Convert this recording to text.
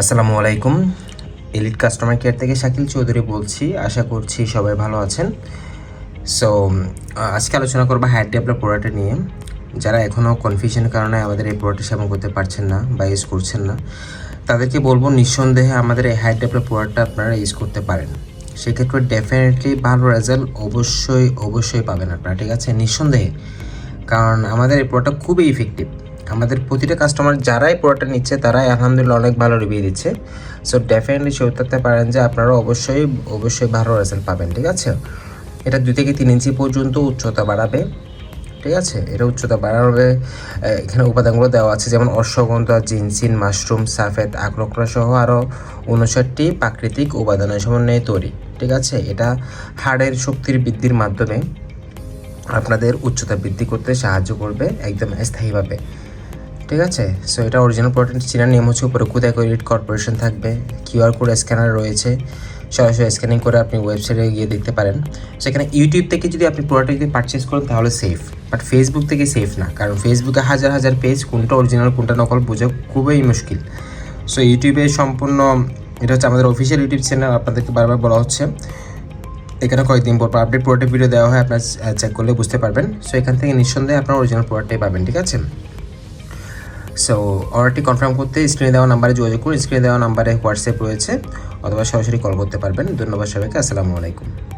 আসসালামু আলাইকুম। Elite customer care থেকে শাকিল চৌধুরী বলছি। আশা করছি সবাই ভালো আছেন। সো আজকে আলোচনা করব হাইট ডেভেলপ প্রোডাক্ট নিয়ে। যারা এখনও কনফিউশনের কারণে আমাদের এই প্রোডাক্টটি সেবন করতে পারছেন না বা ইউজ করছেন না, তাদেরকে বলব নিঃসন্দেহে আমাদের এই হাইট ডেভেলপ প্রোডাক্টটা আপনারা ইউজ করতে পারেন। সেক্ষেত্রে ডেফিনেটলি ভালো রেজাল্ট অবশ্যই অবশ্যই পাবেন আপনারা, ঠিক আছে? নিঃসন্দেহে। কারণ আমাদের এই প্রোডাক্টটা খুবই ইফেক্টিভ আমাদের প্রতিটা কাস্টমার যারাই প্রোডাক্টটা নিচ্ছে, তারাই আলহামদুলিল্লাহ অনেক ভালো রিভিউ দিচ্ছে। সো ডেফিনেটলি শিওর থাকতে পারেন যে আপনারা অবশ্যই অবশ্যই ভালো রেজাল্ট পাবেন, ঠিক আছে? এটা দুই থেকে তিন ইঞ্চি পর্যন্ত উচ্চতা বাড়াবে, ঠিক আছে? এটা উচ্চতা বাড়াবে। এখানে উপাদানগুলো দেওয়া আছে, যেমন অশ্বগন্ধা, জিনসিন, মাশরুম সাফেদ আগ্রকরা সহ আরও উনষাটটি প্রাকৃতিক উপাদানের সমন্বয়ে তৈরি, ঠিক আছে? এটা হাড়ের শক্তির বৃদ্ধির মাধ্যমে আপনাদের উচ্চতা বৃদ্ধি করতে সাহায্য করবে, একদম স্থায়ীভাবে। ঠিক আছে? সো এটা অরিজিনাল প্রোডাক্ট চেনার নিয়ম হচ্ছে উপরে কোথায় ক্রেডিট কর্পোরেশন থাকবে। কিউআর কোড স্ক্যানার রয়েছে। সরাসরি স্ক্যানিং করে আপনি ওয়েবসাইটে গিয়ে দেখতে পারেন। সেখানে ইউটিউব থেকে যদি আপনি প্রোডাক্ট যদি পারচেস করেন, তাহলে সেফ বাট ফেসবুক থেকে সেফ না, কারণ ফেসবুকে হাজার হাজার পেজ কোনটা অরিজিনাল কোনটা নকল বোঝা খুবই মুশকিল। সো ইউটিউবে সম্পূর্ণ, এটা হচ্ছে আমাদের অফিসিয়াল ইউটিউব চ্যানেল আপনাদেরকে বারবার বলা হচ্ছে। এখানে কয়েকদিন পর আপডেট প্রোডাক্টের ভিডিও দেওয়া হয়, আপনার চেক করলে বুঝতে পারবেন। সো এখান থেকে নিঃসন্দেহে আপনার অরিজিনাল প্রোডাক্টটাই পাবেন, ঠিক আছে? সো অর্ডারটি কনফার্ম করতে স্ক্রিনে দেওয়া নাম্বারে যোগাযোগ করুন। স্ক্রিনে দেওয়া নাম্বারে হোয়াটসঅ্যাপ রয়েছে। অথবা সরাসরি কল করতে পারবেন। ধন্যবাদ সবাইকে। আসসালামু আলাইকুম।